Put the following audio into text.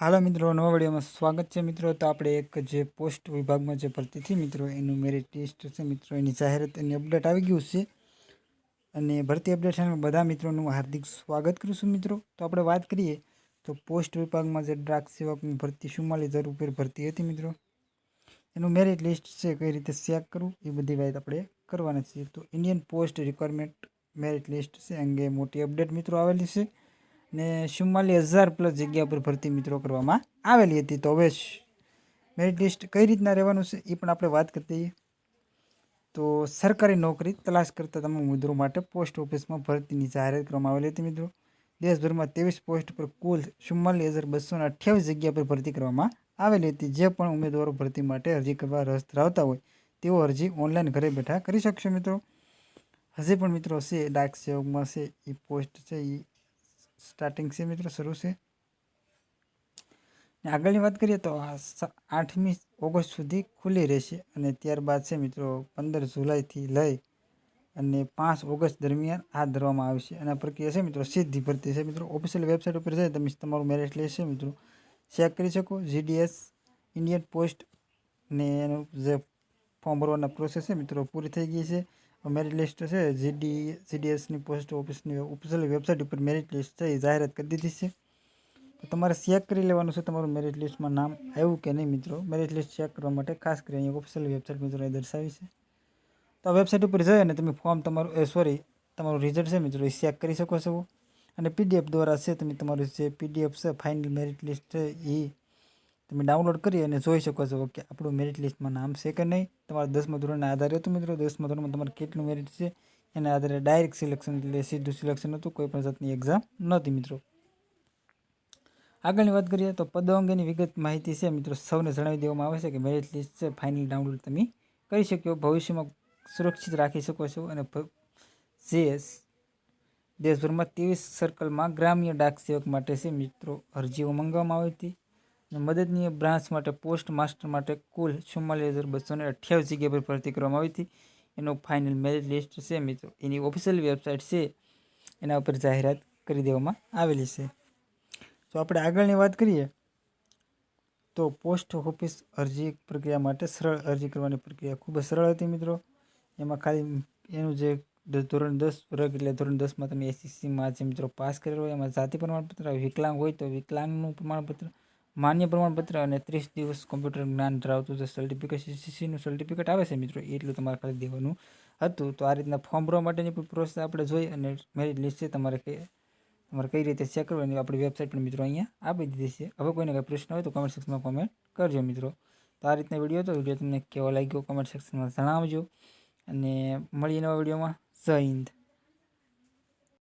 હાલો મિત્રો, નવા વિડીયોમાં સ્વાગત છે મિત્રો. તો આપણે એક જે પોસ્ટ વિભાગમાં જે ભરતી હતી મિત્રો, એનું મેરિટ લિસ્ટ છે મિત્રો. એની જાહેરાત, એની અપડેટ આવી ગયું છે. અને ભરતી અપડેટ બધા મિત્રોનું હાર્દિક સ્વાગત કરું છું મિત્રો. તો આપણે વાત કરીએ, તો પોસ્ટ વિભાગમાં જે ડ્રાક સેવકની ભરતી, ચુમ્માલીસ હજાર ઉપર ભરતી હતી મિત્રો. એનું મેરિટ લિસ્ટ છે કઈ રીતે ચેક કરવું, એ બધી વાત આપણે કરવાના છીએ. તો Indian post requirement merit list છે અંગે મોટી અપડેટ મિત્રો આવેલી છે. ને ચુમ્માલીસ હજાર પ્લસ જગ્યા પર ભરતી મિત્રો કરવામાં આવેલી હતી. તો હવે મેરિટ લિસ્ટ કઈ રીતના રહેવાનું છે એ પણ આપણે વાત કરતી તો સરકારી નોકરી તલાશ કરતા તમામ ઉમેદવારો માટે પોસ્ટ ઓફિસમાં ભરતીની જાહેરાત કરવામાં આવેલી હતી મિત્રો. દેશભરમાં ત્રેવીસ પોસ્ટ પર કુલ ચુમ્માલીસ હજાર બસો અઠ્યાવીસ જગ્યા પર ભરતી કરવામાં આવેલી હતી. જે પણ ઉમેદવારો ભરતી માટે અરજી કરવા રસ ધરાવતા હોય, તેઓ અરજી ઓનલાઈન ઘરે બેઠા કરી શકશે મિત્રો. હજી પણ મિત્રો છે ડાક સેવકમાં છે એ પોસ્ટ છે, એ સ્ટાર્ટિંગ છે મિત્રો, શરૂ છે. આગળની વાત કરીએ તો આઠમી ઓગસ્ટ સુધી ખુલ્લી રહેશે અને ત્યારબાદ છે મિત્રો, પંદર જુલાઈથી લઈ અને પાંચ ઓગસ્ટ દરમિયાન હાથ ધરવામાં આવશે. અને આ પ્રક્રિયા છે મિત્રો, સીધી ભરતી છે મિત્રો. ઓફિશિયલ વેબસાઇટ ઉપર જઈ તમે તમારું મેરેટ લેશે મિત્રો. ચેક કરી શકો જીડીએસ ઇન્ડિયન પોસ્ટ ને એનું જે ફોર્મ ભરવાના પ્રોસેસ છે મિત્રો, પૂરી થઈ ગઈ છે. મેરિટ લિસ્ટ છે જીડી જીડીએસની પોસ્ટ ઓફિસની ઓફિશિયલ વેબસાઇટ ઉપર મેરિટ લિસ્ટ છે, એ જાહેરાત કરી દીધી છે. તો તમારે ચેક કરી લેવાનું છે તમારું મેરિટ લિસ્ટમાં નામ આવ્યું કે નહીં મિત્રો? મેરિટ લિસ્ટ ચેક કરવા માટે ખાસ કરી અહીંયા ઓફિશિયલ વેબસાઇટ મિત્રો એ દર્શાવી છે. તો આ વેબસાઇટ ઉપર જઈ અને તમે ફોર્મ તમારું, એ સોરી તમારું રિઝલ્ટ છે મિત્રો, એ ચેક કરી શકો છો. અને પીડીએફ દ્વારા છે તમે તમારું જે પીડીએફ છે ફાઇનલ મેરિટ લિસ્ટ છે, એ તમે ડાઉનલોડ કરી અને જોઈ શકો છો કે આપણું મેરિટ લિસ્ટમાં નામ છે કે નહીં. તમારા દસમા ધોરણના આધારે હતું મિત્રો. દસમા ધોરણમાં તમારે કેટલું મેરિટ છે? એના આધારે ડાયરેક્ટ સિલેક્શન એટલે સીધું સિલેક્શન હતું. કોઈ પણ જાતની એક્ઝામ નહોતી મિત્રો. આગળની વાત કરીએ તો પદો અંગેની વિગત માહિતી છે મિત્રો. સૌને જણાવી દેવામાં આવે છે કે મેરિટ લિસ્ટ છે ફાઇનલ ડાઉનલોડ તમે કરી શકો ભવિષ્યમાં સુરક્ષિત રાખી શકો છો અને જે દેશભરમાં ત્રેવીસ સર્કલમાં ગ્રામ્ય ડાક સેવક માટે છે મિત્રો અરજીઓ મંગાવવામાં આવી હતી. મદદનીય બ્રાન્ચ માટે, પોસ્ટ માસ્ટર માટે કુલ ચુમ્માલીસ હજાર બસો ને અઠ્યાવીસ જગ્યા પર ભરતી કરવામાં આવી હતી. એનું ફાઇનલ મેરિટ લિસ્ટ છે મિત્રો. એની ઓફિશિયલ વેબસાઇટ છે. એના ઉપર જાહેરાત કરી દેવામાં આવેલી છે. તો આપણે આગળની વાત કરીએ, તો પોસ્ટ ઓફિસ અરજી પ્રક્રિયા માટે સરળ અરજી કરવાની પ્રક્રિયા ખૂબ જ સરળ હતી મિત્રો. એમાં ખાલી એનું જે ધોરણ દસ વર્ગ એટલે ધોરણ દસમાં તમે એસીસીમાં જે મિત્રો પાસ કરેલો હોય, એમાં જાતિ પ્રમાણપત્ર, વિકલાંગ હોય તો વિકલાંગનું પ્રમાણપત્ર માન્ય પ્રમાણપત્ર અને ત્રીસ દિવસ કોમ્પ્યુટર જ્ઞાન ધરાવતું જે સર્ટિફિકેટ સીસીસીનું સર્ટિફિકેટ આવે છે મિત્રો એટલું તમારે ખાલી દેવાનું હતું. તો આ રીતના ફોર્મ ભરવા માટેની પણ પ્રોસેસ આપણે જોઈ અને મેરિટ લિસ્ટ છે તમારે કઈ તમારે કઈ રીતે ચેક કરવાની આપણી વેબસાઇટ પણ મિત્રો અહીંયા આપી દીધી છે. હવે કોઈને કંઈ પ્રશ્ન હોય તો કમેન્ટ સેક્શનમાં કોમેન્ટ કરજો મિત્રો. તો આ રીતના વીડિયો તો વીડિયો તમને કેવો લાગ્યો કમેન્ટ સેક્શનમાં જણાવજો. અને મળીએ નવા વિડીયોમાં જય હિન્દ.